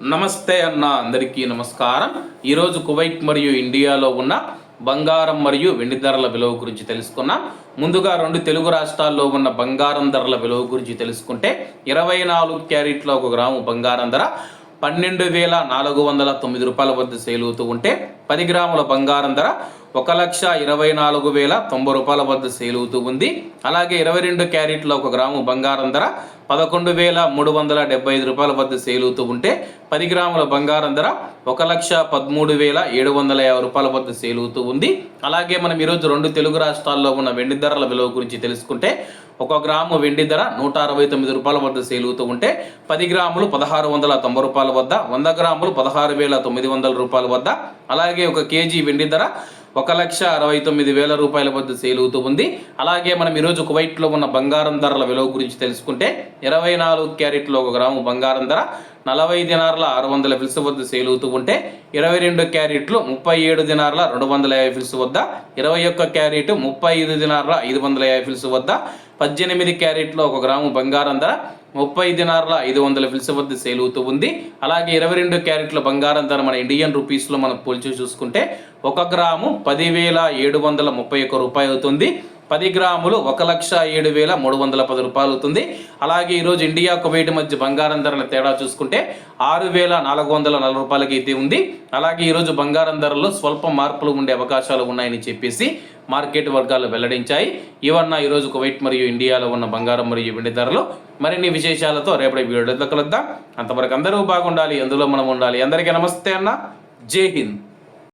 నమస్తే అన్న అందరికీ నమస్కారం. ఈరోజు కువైట్ మరియు ఇండియాలో ఉన్న బంగారం మరియు వెండి ధరల విలువ గురించి తెలుసుకున్నాం. ముందుగా రెండు తెలుగు రాష్ట్రాల్లో ఉన్న బంగారం ధరల విలువ గురించి తెలుసుకుంటే ఇరవై నాలుగు క్యారెట్ల ఒక గ్రాము బంగారం ధర పన్నెండు వేల నాలుగు వందల తొమ్మిది రూపాయల వద్ద సేల్ అవుతూ ఉంటే పది గ్రాముల బంగారం ధర ఒక లక్ష ఇరవై నాలుగు వేల తొంభై రూపాయల వద్ద సేల్ అవుతూ ఉంది. అలాగే ఇరవై రెండు క్యారెట్ల ఒక గ్రాము బంగారం ధర పదకొండు వేల మూడు వందల డెబ్బై ఐదు రూపాయల వద్ద సేల్ అవుతూ ఉంటే పది గ్రాముల బంగారం ధర ఒక లక్ష పదమూడు వేల ఏడు వందల యాభై రూపాయల వద్ద సేల్ అవుతూ ఉంది. అలాగే మనం ఈరోజు రెండు తెలుగు రాష్ట్రాల్లో ఉన్న వెండి ధరల విలువ గురించి తెలుసుకుంటే ఒక గ్రాము వెండి ధర నూట అరవై తొమ్మిది రూపాయల వద్ద సేల్ అవుతూ ఉంటే పది గ్రాములు పదహారు వందల తొంభై రూపాయల వద్ద వంద గ్రాములు పదహారు వేల తొమ్మిది వందల రూపాయల వద్ద అలాగే ఒక కేజీ వెండి ధర ఒక లక్ష అరవై తొమ్మిది వేల రూపాయల వద్ద సేల్ అవుతూ ఉంది. అలాగే మనం ఈరోజు కువైట్లో ఉన్న బంగారం ధరల విలువ గురించి తెలుసుకుంటే ఇరవై నాలుగు క్యారెట్లో ఒక గ్రాము బంగారం ధర నలభై దినార్ల ఆరు వందల ఫిల్స్ వద్ద సేల్ అవుతూ ఉంటే ఇరవై రెండు క్యారెట్లు ముప్పై ఏడు దినార్ల రెండు వందల యాభై ఫిల్స్ వద్ద ఇరవై ఒక్క క్యారెట్ ముప్పై ఐదు దినార్ల ఐదు వందల యాభై ఫిల్స్ వద్ద పద్దెనిమిది క్యారెట్లు ఒక గ్రాము బంగారం ధర ముప్పై దినార్ల ఐదు వందల ఫిల్స్ వద్ద సేల్ అవుతూ ఉంది. అలాగే ఇరవై రెండు క్యారెట్ల బంగారం ధర మన ఇండియన్ రూపీస్లో మనం పోల్చి చూసుకుంటే ఒక గ్రాము పదివేల ఏడు వందల ముప్పై ఒక్క రూపాయి అవుతుంది. పది గ్రాములు ఒక లక్ష ఏడు వేల మూడు వందల పది రూపాయలు అవుతుంది. అలాగే ఈరోజు ఇండియా కువైట్ మధ్య బంగారం ధరల తేడా చూసుకుంటే ఆరు వేల నాలుగు వందల నలభై రూపాయలకి అయితే ఉంది. అలాగే ఈరోజు బంగారం ధరల్లో స్వల్ప మార్పులు ఉండే అవకాశాలు ఉన్నాయని చెప్పేసి మార్కెట్ వర్గాలు వెల్లడించాయి. ఇవన్న ఈరోజు కువైట్ మరియు ఇండియాలో ఉన్న బంగారం మరియు వెండి ధరలు. మరిన్ని విశేషాలతో రేపటి వీడియోలో కలుద్దాం. అంతవరకు అందరూ బాగుండాలి అందులో మనం ఉండాలి. అందరికీ నమస్తే అన్న. జై హింద్.